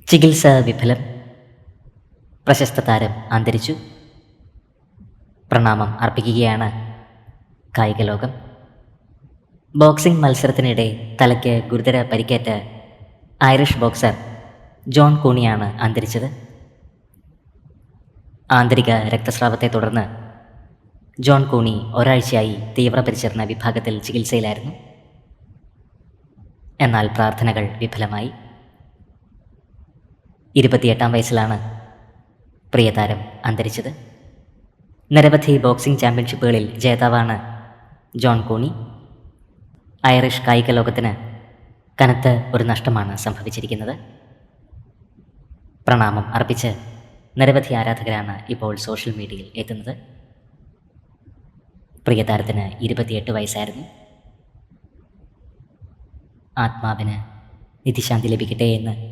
ചികിത്സ വിഫലം. പ്രശസ്ത താരം അന്തരിച്ചു. പ്രണാമം അർപ്പിക്കുകയാണ് കായിക ലോകം ബോക്സിംഗ് മത്സരത്തിനിടെ തലയ്ക്ക് ഗുരുതര പരിക്കേറ്റ ഐറിഷ് ബോക്സർ ജോൺ കൂണിയാണ് അന്തരിച്ചത്. ആന്തരിക രക്തസ്രാവത്തെ തുടർന്ന് ജോൺ കൂണി ഒരാഴ്ചയായി തീവ്രപരിചരണ വിഭാഗത്തിൽ ചികിത്സയിലായിരുന്നു. എന്നാൽ പ്രാർത്ഥനകൾ വിഫലമായി. ഇരുപത്തിയെട്ടാം വയസ്സിലാണ് പ്രിയതാരം അന്തരിച്ചത്. നിരവധി ബോക്സിംഗ് ചാമ്പ്യൻഷിപ്പുകളിൽ ജേതാവാണ് ജോൺ കോണി. ഐറിഷ് കായിക ലോകത്തിന് കനത്ത ഒരു നഷ്ടമാണ് സംഭവിച്ചിരിക്കുന്നത്. പ്രണാമം അർപ്പിച്ച് നിരവധി ആരാധകരാണ് ഇപ്പോൾ സോഷ്യൽ മീഡിയയിൽ എത്തുന്നത്. പ്രിയതാരത്തിന് ഇരുപത്തിയെട്ട് വയസ്സായിരുന്നു. ആത്മാവിന് നിധിശാന്തി ലഭിക്കട്ടെ എന്ന്